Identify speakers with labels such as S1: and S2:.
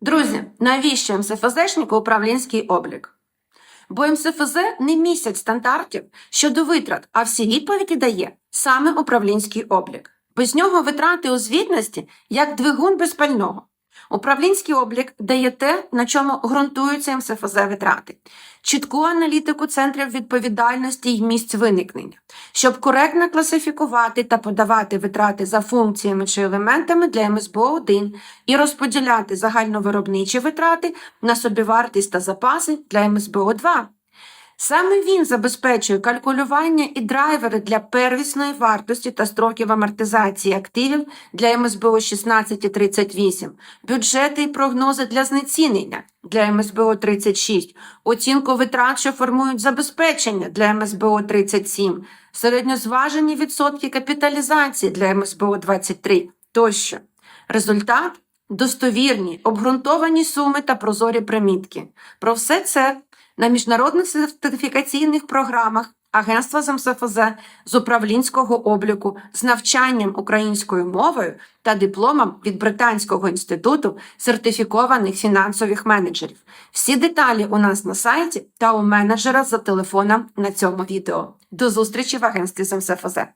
S1: Друзі, навіщо МСФЗшнику управлінський облік? Бо МСФЗ не місяць стандартів щодо витрат, а всі відповіді дає саме управлінський облік. Без нього витрати у звітності як двигун без пального. Управлінський облік дає те, на чому ґрунтуються МСФЗ витрати, чітку аналітику центрів відповідальності й місць виникнення, щоб коректно класифікувати та подавати витрати за функціями чи елементами для МСБО-1 і розподіляти загальновиробничі витрати на собівартість та запаси для МСБО-2. Саме він забезпечує калькулювання і драйвери для первісної вартості та строків амортизації активів для МСБО 16 і 38, бюджети і прогнози для знецінення для МСБО 36, оцінку витрат, що формують забезпечення для МСБО 37, середньозважені відсотки капіталізації для МСБО 23 тощо. Результат? Достовірні, обґрунтовані суми та прозорі примітки. Про все це на міжнародних сертифікаційних програмах Агентства з з управлінського обліку з навчанням українською мовою та дипломом від Британського інституту сертифікованих фінансових менеджерів. Всі деталі у нас на сайті та у менеджера за телефоном на цьому відео. До зустрічі в агентстві з.